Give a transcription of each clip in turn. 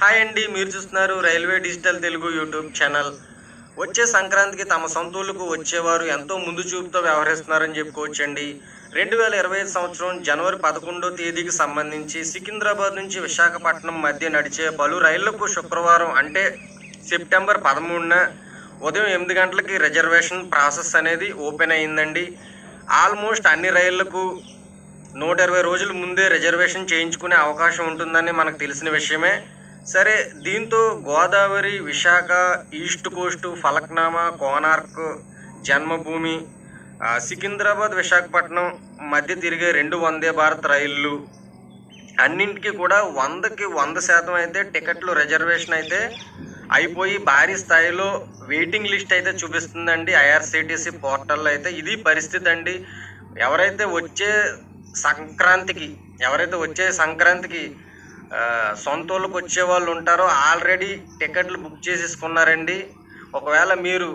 Hi అండి మీరు చూస్తున్నారు railway digital Telugu YouTube channel. వచ్చే సంక్రాంతికి తమ సొంతూళ్ళకు వచ్చేవారు ఎంతో ముందు చూపుతో వ్యవహరిస్తున్నారని చెప్పుకోవచ్చండి. రెండు వేల ఇరవై ఐదు సంవత్సరం జనవరి పదకొండో తేదీకి సంబంధించి సికింద్రాబాద్ నుంచి విశాఖపట్నం మధ్య నడిచే పలు రైళ్ళకు శుక్రవారం అంటే సెప్టెంబర్ పదమూడున ఉదయం ఎనిమిది గంటలకి రిజర్వేషన్ ప్రాసెస్ అనేది ఓపెన్ అయిందండి. ఆల్మోస్ట్ అన్ని రైళ్ళకు నూట ఇరవై రోజుల ముందే రిజర్వేషన్ చేయించుకునే అవకాశం ఉంటుందని మనకు తెలిసిన విషయమే. సరే దీంతో గోదావరి విశాఖ ఈస్ట్ కోస్ట్ ఫలక్నామా కోనార్క్ జన్మభూమి సికింద్రాబాద్ విశాఖపట్నం మధ్య తిరిగే రెండు వందే భారత్ రైళ్ళు అన్నింటికి కూడా వందకి వంద శాతం అయితే టికెట్లు రిజర్వేషన్ అయితే అయిపోయి భారీ స్థాయిలో వెయిటింగ్ లిస్ట్ అయితే చూపిస్తుందండి ఐఆర్సిటిసి పోర్టల్లో అయితే. ఇది పరిస్థితి అండి. ఎవరైతే వచ్చే సంక్రాంతికి ఎవరైతే వచ్చే సంక్రాంతికి సొంత ఊళ్ళకి వచ్చే వాళ్ళు ఉంటారో ఆల్రెడీ టికెట్లు బుక్ చేసేసుకున్నారండి. ఒకవేళ మీరు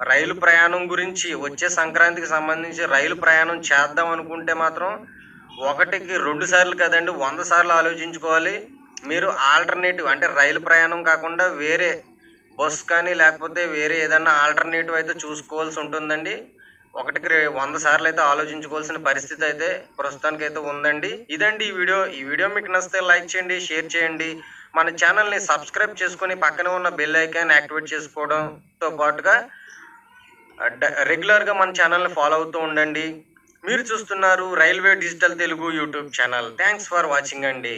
రైలు ప్రయాణం గురించి వచ్చే సంక్రాంతికి సంబంధించి రైలు ప్రయాణం చేద్దాం అనుకుంటే మాత్రం ఒకటికి రెండు సార్లు కదండి వంద సార్లు ఆలోచించుకోవాలి. మీరు ఆల్టర్నేటివ్ అంటే రైలు ప్రయాణం కాకుండా వేరే బస్ కానీ లేకపోతే వేరే ఏదన్నా ఆల్టర్నేటివ్ అయితే చూసుకోవాల్సి ఉంటుందండి. ఒకటికి వంద సార్లు అయితే ఆలోచించుకోవాల్సిన పరిస్థితి అయితే ప్రస్తుతానికి అయితే ఉందండి. ఇదండి ఈ వీడియో. ఈ వీడియో మీకు నచ్చితే లైక్ చేయండి షేర్ చేయండి. మన ఛానల్ని సబ్స్క్రైబ్ చేసుకొని పక్కనే ఉన్న బెల్ ఐకాన్ యాక్టివేట్ చేసుకోవడంతో పాటుగా రెగ్యులర్గా మన ఛానల్ని ఫాలో అవుతూ ఉండండి. మీరు చూస్తున్నారు railway digital Telugu YouTube channel. Thanks for watching అండి.